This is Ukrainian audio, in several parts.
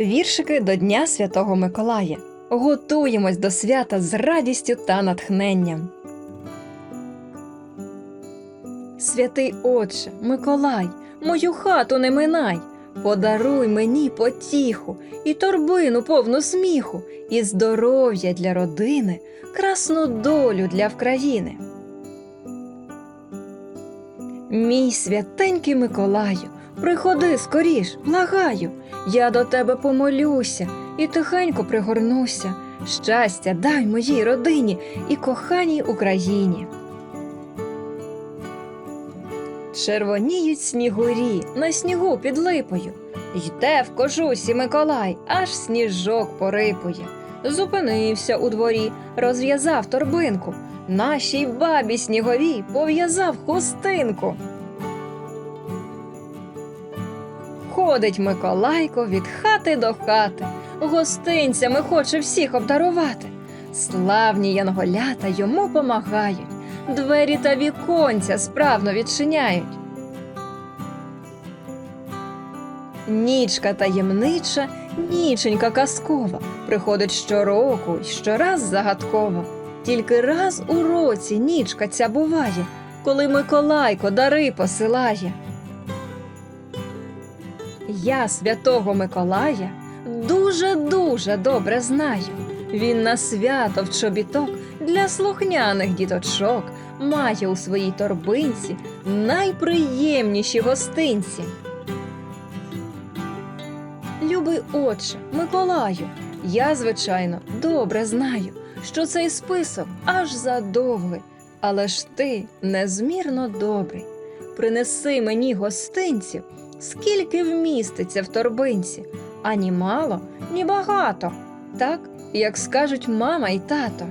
Віршики до Дня Святого Миколая. Готуємось до свята з радістю та натхненням. Святий Отче, Миколай, мою хату не минай, подаруй мені потіху і торбину повну сміху, і здоров'я для родини, красну долю для вкраїни. Мій святенький Миколаю, приходи скоріш, благаю, я до тебе помолюся і тихенько пригорнуся. Щастя дай моїй родині і коханій Україні. Червоніють снігурі на снігу під липою. Йде в кожусі Миколай, аж сніжок порипує. Зупинився у дворі, розв'язав торбинку. Нашій бабі сніговій пов'язав хустинку. Ходить Миколайко від хати до хати, гостинцями хоче всіх обдарувати. Славні янголята йому помагають, двері та віконця справно відчиняють. Нічка таємнича, ніченька казкова, приходить щороку й щораз загадкова. Тільки раз у році нічка ця буває, коли Миколайко дари посилає. Я святого Миколая дуже-дуже добре знаю. Він на свято в чобіток для слухняних діточок має у своїй торбинці найприємніші гостинці. Любий отче, Миколаю, я, звичайно, добре знаю, що цей список аж задовгий, але ж ти незмірно добрий. Принеси мені гостинців, скільки вміститься в торбинці, ані мало, ні багато, так, як скажуть мама і тато.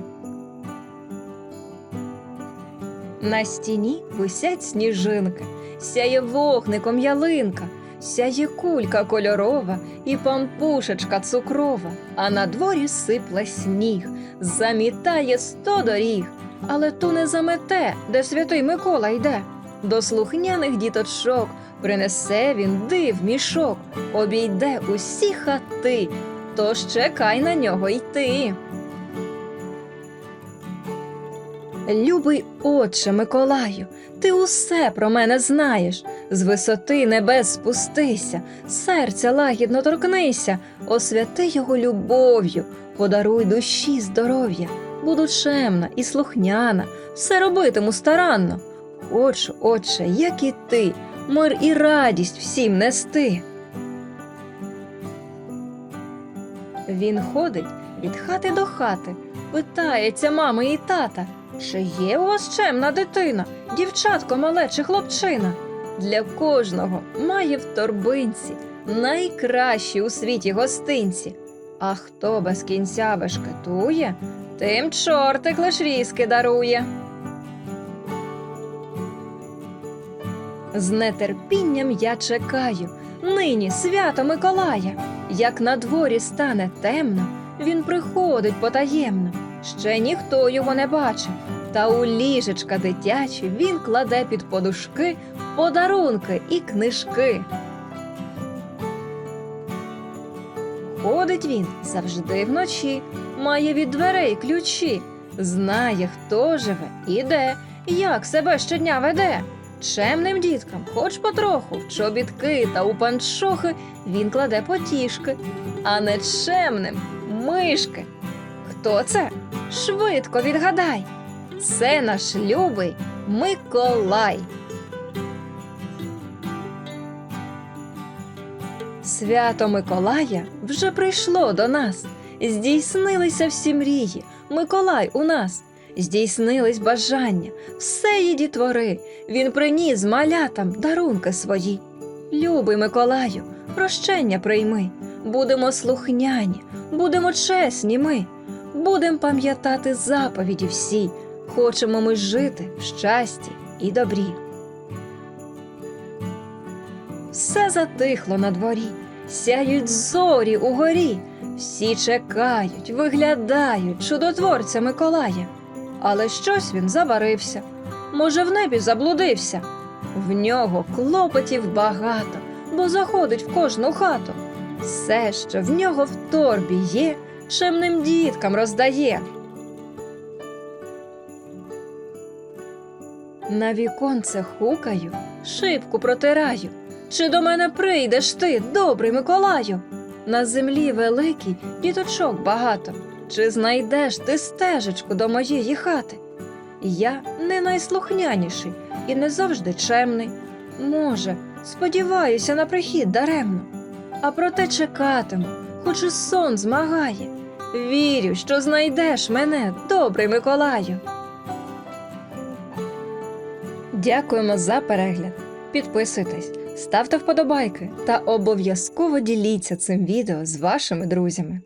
На стіні висять сніжинки, сяє вогником ялинка, сяє кулька кольорова і пампушечка цукрова, а на дворі сипле сніг, замітає сто доріг, але ту не замете, де святий Микола йде. До слухняних діточок принесе він див мішок, обійде усі хати, тож чекай на нього йти. Любий отче Миколаю, ти усе про мене знаєш. З висоти небес спустися, серця лагідно торкнися, освяти його любов'ю, подаруй душі здоров'я, буду чемна і слухняна, все робитиму старанно. Хочу, отче, як і ти, мир і радість всім нести. Він ходить від хати до хати, питається мами і тата, чи є у вас чемна дитина, дівчатко мале чи хлопчина? Для кожного має в торбинці найкращі у світі гостинці. А хто без кінця бешкетує, тим чортик лиш різки дарує. З нетерпінням я чекаю нині свято Миколая. Як на дворі стане темно, він приходить потаємно. Ще ніхто його не бачив. Та у ліжечка дитячі він кладе під подушки подарунки і книжки. Ходить він завжди вночі, має від дверей ключі, знає, хто живе і де, як себе щодня веде. Чемним діткам, хоч потроху, в чобітки та у панчохи він кладе потішки, а нечемним мишки. Хто це? Швидко відгадай. Це наш любий Миколай. Свято Миколая вже прийшло до нас. Здійснилися всі мрії. Миколай у нас. Здійснились бажання, все є дітвори. Він приніс малятам дарунки свої. Любий Миколаю, прощення прийми. Будемо слухняні, будемо чесні ми, будемо пам'ятати заповіді всі. Хочемо ми жити в щасті і добрі. Все затихло на дворі, сяють зорі угорі. Всі чекають, виглядають чудотворця Миколая. Але щось він заварився. Може, в небі заблудився. В нього клопотів багато, бо заходить в кожну хату. Все, що в нього в торбі є, чемним діткам роздає. На віконце хукаю, шибку протираю. Чи до мене прийдеш ти, добрий Миколаю? На землі великій діточок багато. Чи знайдеш ти стежечку до моєї хати? Я не найслухняніший і не завжди чемний. Може, сподіваюся на прихід даремно. А проте чекатиму, хоч і сон змагає. Вірю, що знайдеш мене, добрий Миколаю. Дякуємо за перегляд. Підписуйтесь, ставте вподобайки та обов'язково діліться цим відео з вашими друзями.